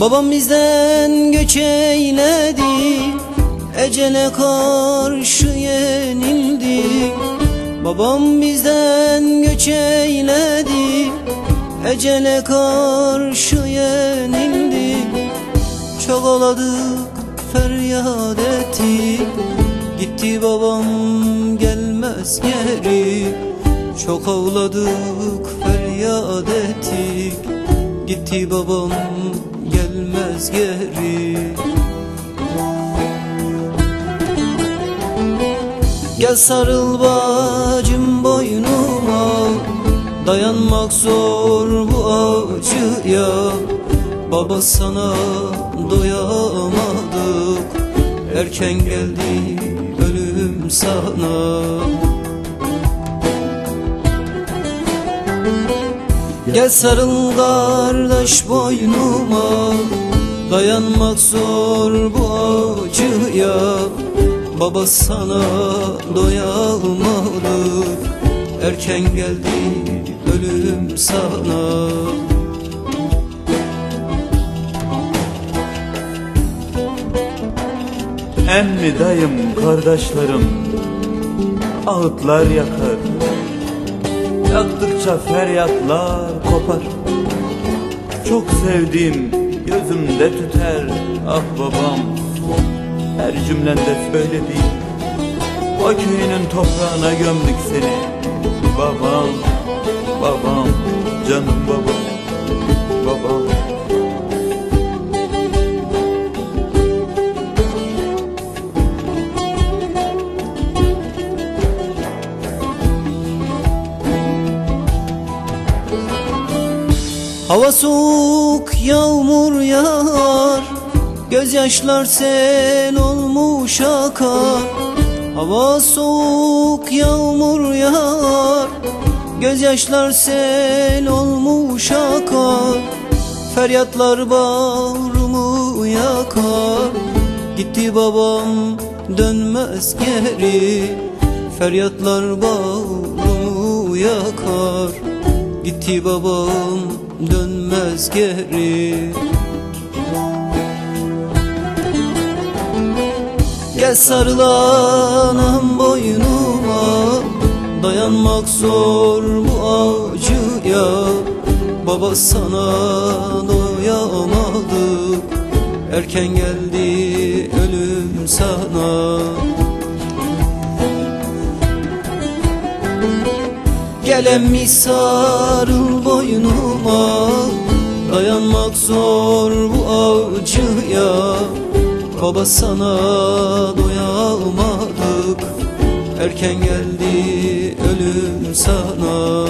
Babam bizden göç eyledi Ecele karşı yenildi. Babam bizden göç eyledi Ecele karşı yenildi. Çok ağladık feryat ettik Gitti babam gelmez geri. Çok ağladık feryat ettik. Gitti babam gelmez geri. Gel sarıl bacım boynuma Dayanmak zor bu acıya. Baba sana doyamadık Erken geldi ölüm sana Gel sarıl kardeş boynuma Dayanmak zor bu acıya. Baba sana doyamadık Erken geldi ölüm sana. Emmi dayım kardeşlerim Ağıtlar yakar Yaktıkça feryatlar kopar. Çok sevdiğim gözümde tüter. Ah babam Her cümlende söylediğim O köyünün toprağına gömdük seni. Babam Babam Canım Babam Hava soğuk yağmur yağar. Gözyaşlar sel olmuş akar. Hava soğuk yağmur yağar. Gözyaşlar sel olmuş akar. Feryatlar bağrımı yakar. Gitti babam dönmez geri. Feryatlar bağrımı yakar. Gitti babam dönmez geri. Gel sarılanım boynuma Dayanmak zor bu acıya. Baba sana doyamadık Erken geldi ölüm sana Gelen mi sarıl boynuma Dayanmak zor bu acıya Baba sana doyamadık Erken geldi ölüm sana